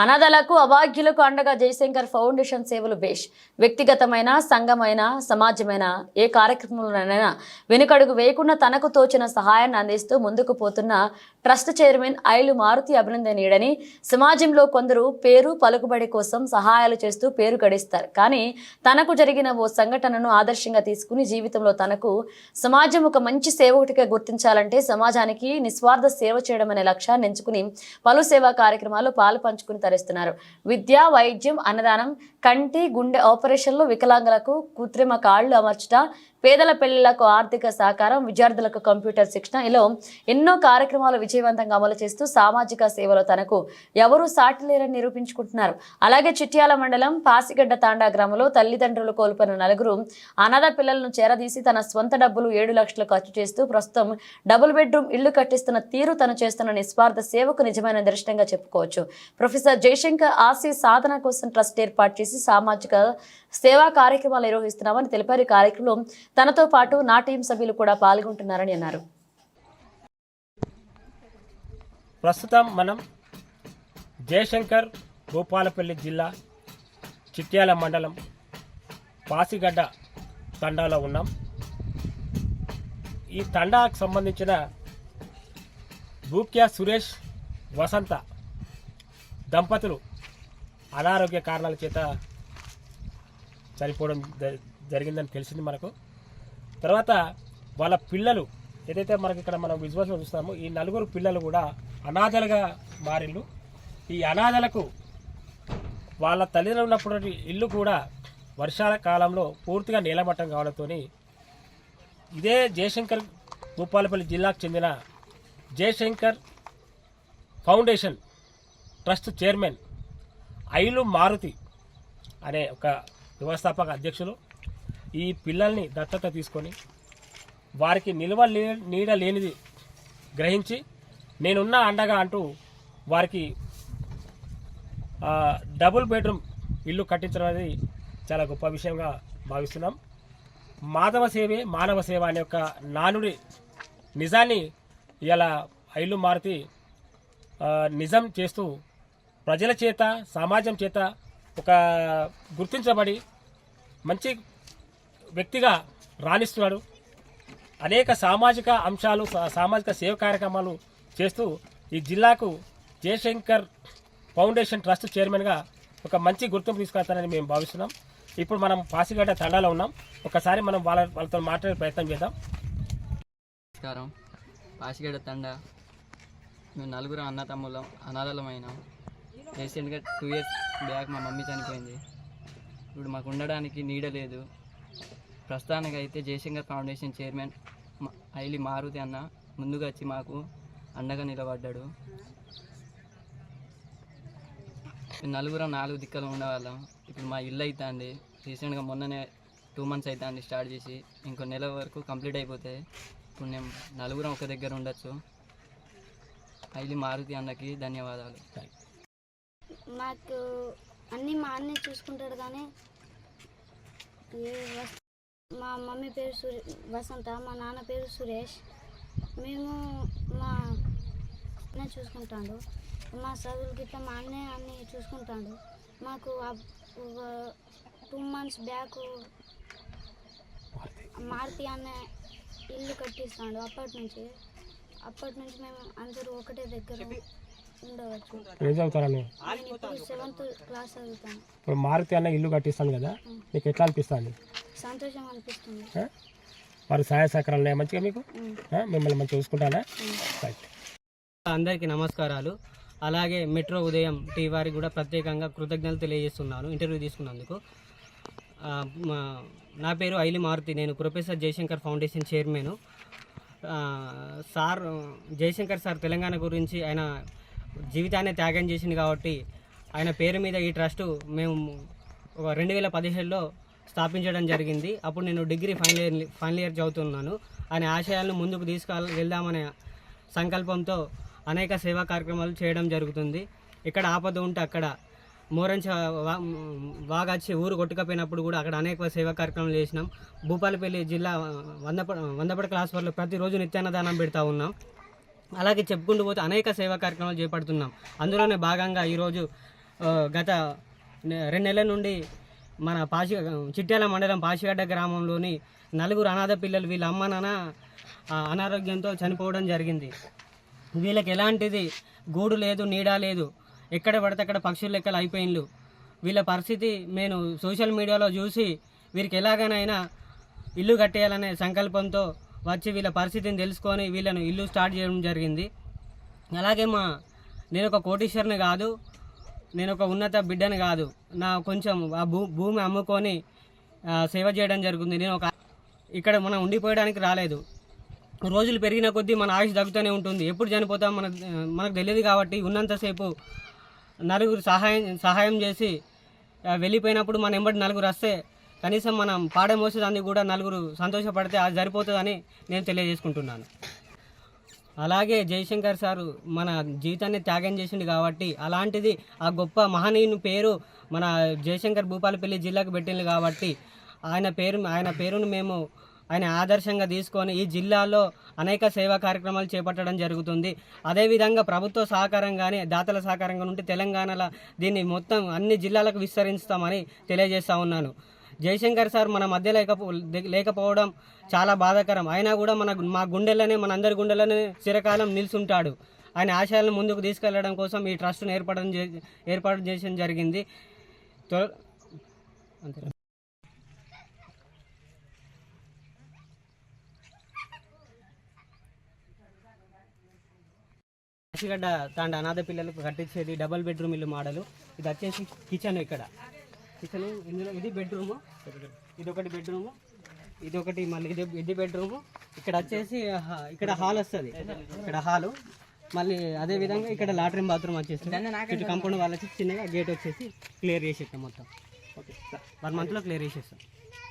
అనాథలకు అభాగ్యులకు అండగా జయశంకర్ ఫౌండేషన్ సేవలు బేష్. వ్యక్తిగతమైన సంఘమైన సమాజమైన ఏ కార్యక్రమంలోనైనా వెనుకడుగు వేయకుండా తనకు తోచిన సహాయాన్ని అందిస్తూ ముందుకు పోతున్న ట్రస్ట్ చైర్మన్ ఐలు మారుతి అభినందనీయుడని సమాజంలో కొందరు పేరు పలుకుబడి కోసం సహాయాలు చేస్తూ పేరు గడిస్తారు. కానీ తనకు జరిగిన ఓ సంఘటనను ఆదర్శంగా తీసుకుని జీవితంలో తనకు సమాజం ఒక మంచి సేవకుడిగా గుర్తించాలంటే సమాజానికి నిస్వార్థ సేవ చేయడం అనే లక్ష్యాన్ని ఎంచుకుని పలు సేవా కార్యక్రమాలు పాలు పంచుకుని తరిస్తున్నారు. విద్య వైద్యం అన్నదానం కంటి గుండె ఆపరేషన్లు వికలాంగులకు కృత్రిమ కాళ్ళు అమర్చట పేదల పెళ్ళిళ్ళకు ఆర్థిక సహకారం విద్యార్థులకు కంప్యూటర్ శిక్షణ. ఇలా ఎన్నో కార్యక్రమాలు విజయవంతంగా అమలు చేస్తూ సామాజిక సేవలో తనకు ఎవరూ సాటి లేరని నిరూపించుకుంటున్నారు. అలాగే చిట్యాల మండలం పాసిగడ్డ తాండా గ్రామంలో తల్లిదండ్రులు కోల్పోయిన నలుగురు అనాథ పిల్లలను చేరదీసి తన స్వంత డబ్బులు ఏడు లక్షలు ఖర్చు చేస్తూ ప్రస్తుతం డబుల్ బెడ్రూమ్ ఇల్లు కట్టిస్తున్న తీరు తను చేస్తున్న నిస్వార్థ సేవకు నిజమైన దర్శనంగా చెప్పుకోవచ్చు. ప్రొఫెసర్ జయశంకర్ ఆశీ సాధన కోసం ట్రస్ట్ ఏర్పాటు చేసి సామాజిక సేవా కార్యక్రమాలు నిర్వహిస్తున్నామని తెలిపారు. ఈ కార్యక్రమం తనతో పాటు నా టీం సభ్యులు కూడా పాల్గొంటున్నారని అన్నారు. ప్రస్తుతం మనం జయశంకర్ భూపాలపల్లి జిల్లా చిట్యాల మండలం పాసిగడ్డ తండాలో ఉన్నాం. ఈ తండాకు సంబంధించిన భూక్యా సురేష్ వసంత దంపతులు అనారోగ్య కారణాల చేత చనిపోవడం జ- జరిగిందని తెలిసింది మనకు. తర్వాత వాళ్ళ పిల్లలు ఏదైతే మనకి ఇక్కడ మనం విజువల్స్లో చూస్తామో ఈ నలుగురు పిల్లలు కూడా అనాథలుగా మారిళ్ళు ఈ అనాథలకు వాళ్ళ తల్లిదండ్రులు ఉన్నప్పుడు ఇల్లు కూడా వర్షాల కాలంలో పూర్తిగా నీలమట్టం కావడంతో ఇదే జయశంకర్ భూపాలపల్లి జిల్లాకు చెందిన Jayashankar foundation trust chairman Ailu Maruthi అనే ఒక వ్యవస్థాపక అధ్యక్షులు. ఈ పిల్లల్ని దత్తత తీసుకొని వారికి నిల్వ లే- నీడ లేనిది గ్రహించి నేనున్నా అండగా అంటూ వారికి డబుల్ బెడ్రూమ్ ఇల్లు కట్టించడం అనేది చాలా గొప్ప విషయంగా భావిస్తున్నాం. మాధవ సేవే మానవ సేవ అనే ఒక నానుడి నిజాన్ని ఇలా ఐలు మారుతి నిజం చేస్తూ ప్రజల చేత సమాజం చేత ఒక గుర్తించబడి మంచి వ్యక్తిగా రాణిస్తున్నాడు. అనేక సామాజిక అంశాలు సామాజిక సేవ కార్యక్రమాలు చేస్తూ ఈ జిల్లాకు జయశంకర్ ఫౌండేషన్ ట్రస్ట్ చైర్మన్గా ఒక మంచి గుర్తింపు తీసుకెళ్తానని మేము భావిస్తున్నాం. ఇప్పుడు మనం పాసిగడ్డ తండాలో ఉన్నాం. ఒకసారి మనం వాళ్ళ వాళ్ళతో మాట్లాడే ప్రయత్నం చేద్దాం. నమస్కారం. పాసిగడ్డ తండ. మేము నలుగురు అన్నతమ్ములం అనాథలమైనాం. రీసెంట్గా టూ ఇయర్స్ బ్యాక్ మా మమ్మీ చనిపోయింది. ఇప్పుడు మాకు ఉండడానికి నీడ లేదు. ప్రస్తుతానికి అయితే జయశంకర్ ఫౌండేషన్ చైర్మన్ ఐలి మారుతి అన్న ముందుగా వచ్చి మాకు అండగా నిలబడ్డాడు. నలుగురం నాలుగు దిక్కలు ఉండేవాళ్ళం. ఇప్పుడు మా ఇల్లు అవుతుంది రీసెంట్గా మొన్ననే టూ మంత్స్ అవుతుంది స్టార్ట్ చేసి. ఇంకో నెల వరకు కంప్లీట్ అయిపోతాయి ఇప్పుడు మేము నలుగురం ఒక దగ్గర ఉండొచ్చు. ఐలి మారుతి అన్నకి ధన్యవాదాలు. మాకు అన్నీ మా అన్నీ చూసుకుంటాడు కానీ ఏ మా మమ్మీ పేరు సురే వసంత మా నాన్న పేరు సురేష్. మేము మా అన్న చూసుకుంటాడు. మా చదువులు గిట్ట మా అన్నే అన్నీ చూసుకుంటాడు. మాకు టూ మంత్స్ బ్యాక్ మారుతి. అన్న ఇల్లు కట్టిస్తాడు అప్పటి నుంచి. అప్పటి నుంచి మేము అందరూ ఒకటే దగ్గర ఉండవచ్చు. ఏం చదువుతారని నేను ఇప్పుడు సెవెంత్ క్లాస్ చదువుతాను. ఇప్పుడు మారుతి అన్న ఇల్లు కట్టిస్తాను కదా నీకు ఎట్లా అనిపిస్తుంది? సంతోషం అనిపిస్తుంది. ఆ? వారి సహాయ సహకారాలు ఉన్నాయా మంచిగా మీకు. ఆ? మిమ్మల్ని మంచిగా చూసుకుంటానా. రైట్ అందరికీ నమస్కారాలు. అలాగే మెట్రో ఉదయం టీ వారికి కూడా ప్రత్యేకంగా కృతజ్ఞతలు తెలియజేస్తున్నాను. ఇంటర్వ్యూ తీసుకున్నందుకు. ఆ, మా- నా పేరు ఐలి మారుతి. నేను professor Jayashankar foundation chairman. Sir Jayashankar sir Telangana గురించి ఆయన జీవితాన్ని త్యాగం చేసింది కాబట్టి ఆయన పేరు మీద ఈ ట్రస్ట్ మేము ఒక రెండు వేల పదిహేడులో స్థాపించడం జరిగింది. అప్పుడు నేను degree final year final year చదువుతున్నాను. ఆయన ఆశయాలను ముందుకు తీసుకెళ్ వెళ్దామనే సంకల్పంతో అనేక సేవా కార్యక్రమాలు చేయడం జరుగుతుంది. ఇక్కడ ఆపద ఉంటే అక్కడ మోరంచ వా- వాగచ్చి ఊరు కొట్టుకపోయినప్పుడు కూడా అక్కడ అనేక సేవా కార్యక్రమాలు చేసినాం. భూపాలపల్లి జిల్లా వందప వందపడ క్లాస్ వల్ల ప్రతిరోజు నిత్యాన్నదానం పెడతా ఉన్నాం. అలాగే చెప్పుకుంటూ పోతే అనేక సేవా కార్యక్రమాలు చేపడుతున్నాం. అందులోనే భాగంగా ఈరోజు గత రెండు నెలల నుండి మన పాసి చిట్యాల మండలం పాసిగడ్డ గ్రామంలోని నలుగురు అనాథ పిల్లలు వీళ్ళ అమ్మ నాన్న అనారోగ్యంతో చనిపోవడం జరిగింది. వీళ్ళకి ఎలాంటిది గూడు లేదు నీడ లేదు ఎక్కడ పడితే అక్కడ పక్షుల లెక్కలు అయిపోయిండ్లు. వీళ్ళ పరిస్థితి నేను సోషల్ మీడియాలో చూసి వీరికి ఎలాగైనా ఇల్లు కట్టేయాలనే సంకల్పంతో వచ్చి వీళ్ళ పరిస్థితిని తెలుసుకొని వీళ్ళను ఇల్లు స్టార్ట్ చేయడం జరిగింది. అలాగే మా నేను ఒక కోటీశ్వరుని కాదు నేను ఒక ఉన్నత బిడ్డని కాదు. నా కొంచెం ఆ భూ భూమి అమ్ముకొని సేవ చేయడం జరుగుతుంది. నేను ఒక ఇక్కడ మనం ఉండిపోయడానికి రాలేదు. రోజులు పెరిగిన కొద్దీ మన ఆయుష్ తగ్గుతూనే ఉంటుంది. ఎప్పుడు చనిపోతాం మన మనకు తెలియదు కాబట్టి ఉన్నంతసేపు నలుగురు సహాయం సహాయం చేసి వెళ్ళిపోయినప్పుడు మన ఎంబడి నలుగురు వస్తే కనీసం మనం పాడే మోసేదానికి కూడా నలుగురు సంతోషపడితే అది సరిపోతుందని నేను తెలియజేసుకుంటున్నాను. అలాగే జయశంకర్ సారు మన జీవితాన్ని త్యాగం చేసిండు కాబట్టి అలాంటిది ఆ గొప్ప మహనీయుని పేరు మన జయశంకర్ భూపాలపల్లి జిల్లాకు పెట్టింది కాబట్టి ఆయన పేరు ఆయన పేరును మేము ఆయన ఆదర్శంగా తీసుకొని ఈ జిల్లాలో అనేక సేవా కార్యక్రమాలు చేపట్టడం జరుగుతుంది. అదేవిధంగా ప్రభుత్వ సహకారం కానీ దాతల సహకారంగా ఉంటే తెలంగాణలో దీన్ని మొత్తం అన్ని జిల్లాలకు విస్తరిస్తామని తెలియజేస్తా ఉన్నాను. జయశంకర్ సార్ మన మధ్య లేకపో లేకపోవడం చాలా బాధాకరం. అయినా కూడా మన మా గుండెల్లోనే మన అందరి గుండెల్లోనే చిరకాలం నిల్చుంటాడు ఆయన ఆశయాలను ముందుకు తీసుకెళ్ళడం కోసం ఈ ట్రస్ట్ను ఏర్పడడం చే- ఏర్పాటు చేయడం జరిగింది. అంతే కాశీగడ్డ తాండ అనాథ పిల్లలకు కట్టించేది డబల్ బెడ్రూమ్ ఇల్లు మోడలు. ఇది వచ్చేసి కిచెన్ ఇక్కడ. కిచెన్ ఇందులో ఇది బెడ్రూము. ఇది ఒకటి బెడ్రూము. ఇది ఒకటి మళ్ళీ ఇది ఇది బెడ్రూము. ఇక్కడ వచ్చేసి ఇక్కడ హాల్ వస్తుంది. ఇక్కడ హాలు. మళ్ళీ అదే విధంగా ఇక్కడ లాట్రిన్ బాత్రూమ్ వచ్చేసి ఇటు కంపౌండ్ వాళ్ళకి చిన్నగా గేట్ వచ్చేసి క్లియర్ చేసేస్తాం మొత్తం. ఓకే. వన్ మంత్లో క్లియర్ చేసేస్తాం.